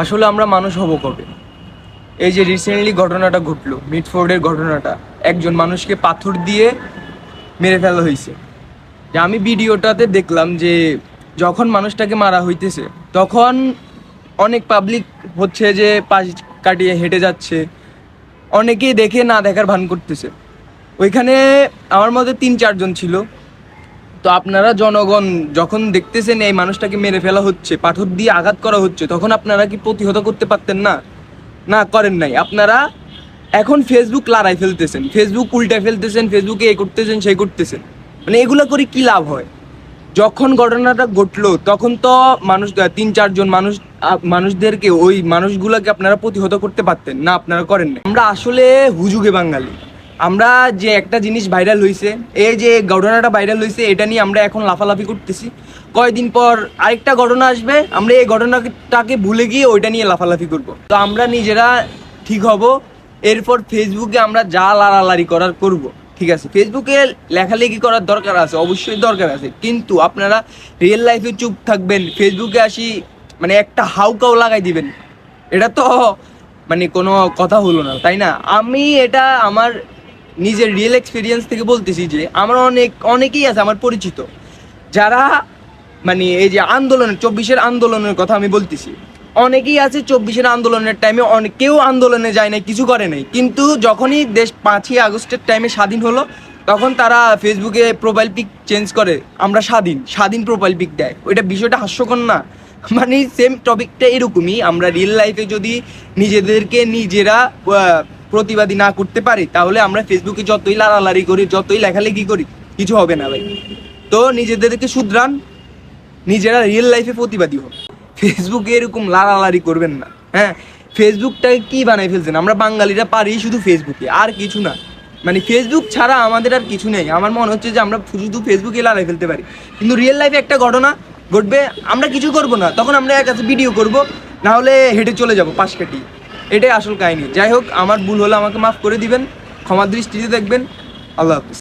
আসলে আমরা মানুষ হব কবে? এই যে রিসেন্টলি ঘটনাটা ঘটলো, মিডফোর্ডের ঘটনাটা, একজন মানুষকে পাথর দিয়ে মেরে ফেলা হয়েছে। যে আমি ভিডিওটাতে দেখলাম যে যখন মানুষটাকে মারা হইতেছে, তখন অনেক পাবলিক হচ্ছে যে পাশ কাটিয়ে হেঁটে যাচ্ছে, অনেকেই দেখে না দেখার ভান করতেছে। ওইখানে আমার মধ্যে তিন চারজন ছিল। তো আপনারা জনগণ যখন দেখতেছেন এই মানুষটাকে মেরে ফেলা হচ্ছে, পাথর দিয়ে আঘাত করা হচ্ছে, তখন আপনারা কি প্রতিহত করতে পারতেন না? না, করেন নাই। আপনারা এখন ফেসবুক লড়াই ফেলতেছেন ফেসবুক উল্টায় ফেলতেছেন ফেসবুকে এ করতেছেন, সেই করতেছেন। মানে এগুলো করে কি লাভ হয়? যখন ঘটনাটা ঘটলো, তখন তো মানুষ, তিন, চারজন মানুষ মানুষদেরকে ওই মানুষগুলোকে আপনারা প্রতিহত করতে পারতেন। না, আপনারা করেন না আমরা আসলে হুজুগে বাঙালি। আমরা যে একটা জিনিস ভাইরাল হয়েছে এই যে ঘটনাটা ভাইরাল হয়েছে এটা নিয়ে আমরা এখন লাফালাফি করতেছি। কয়দিন পর আরেকটা ঘটনা আসবে, আমরা এই ঘটনাটাকে ভুলে গিয়ে ওইটা নিয়ে লাফালাফি করব। তো আমরা নিজেরা ঠিক হব, এরপর ফেসবুকে আমরা যা লাড়ালাড়ি করার করব, ঠিক আছে? ফেসবুকে লেখালেখি করার দরকার আছে, অবশ্যই দরকার আছে। কিন্তু আপনারা রিয়েল লাইফে চুপ থাকবেন ফেসবুকে আসি মানে একটা হাউকাও লাগাই দিবেন। এটা তো মানে কোনো কথা হলো না, তাই না? আমি এটা আমার নিজের রিয়েল এক্সপিরিয়েন্স থেকে বলতেছি যে আমার অনেক, অনেকেই আছে আমার পরিচিত। যারা মানে এই যে আন্দোলনের, চব্বিশের আন্দোলনের কথা আমি বলতেছি। অনেকেই আছে চব্বিশের আন্দোলনের টাইমে অনেক, কেউ আন্দোলনে যায় নাই, কিছু করে নাই। কিন্তু যখনই দেশ পাঁচই আগস্টের টাইমে স্বাধীন হলো, তখন তারা ফেসবুকে প্রোফাইল পিক চেঞ্জ করে, আমরা স্বাধীন স্বাধীন প্রোফাইল পিক দেয়। ওইটা বিষয়টা হাস্যকর না। মানে সেম টপিকটা এরকমই, আমরা রিয়েল লাইফে যদি নিজেদেরকে নিজেরা প্রতিবাদী না করতে পারি, তাহলে আমরা ফেসবুকে যতই লাড়ালাড়ি করি, যতই লেখালেখি করি, কিছু হবে না ভাই। তো নিজেদেরকে শুধরান, নিজেরা রিয়েল লাইফে প্রতিবাদী হোক ফেসবুকে এরকম লাড়ালাড়ি করবেন না হ্যাঁ? ফেসবুকটাকে কি বানাই ফেলছেন? আমরা বাঙালিরা পারি শুধু ফেসবুকে আর কিছু না। মানে ফেসবুক ছাড়া আমাদের আর কিছু নেই। আমার মনে হচ্ছে যে আমরা শুধু ফেসবুকে লড়াই ফেলতে পারি। কিন্তু রিয়েল লাইফে একটা ঘটনা ঘটবে, আমরা কিছু করব না। তখন আমরা এক কাছে ভিডিও করব, না হলে হেঁটে চলে যাব পাশ কাটিয়ে। এটাই আসল কাহিনী। যাই হোক, আমার ভুল হলে আমাকে মাফ করে দিবেন। ক্ষমা দৃষ্টিতে দেখবেন। আল্লাহ হাফিজ।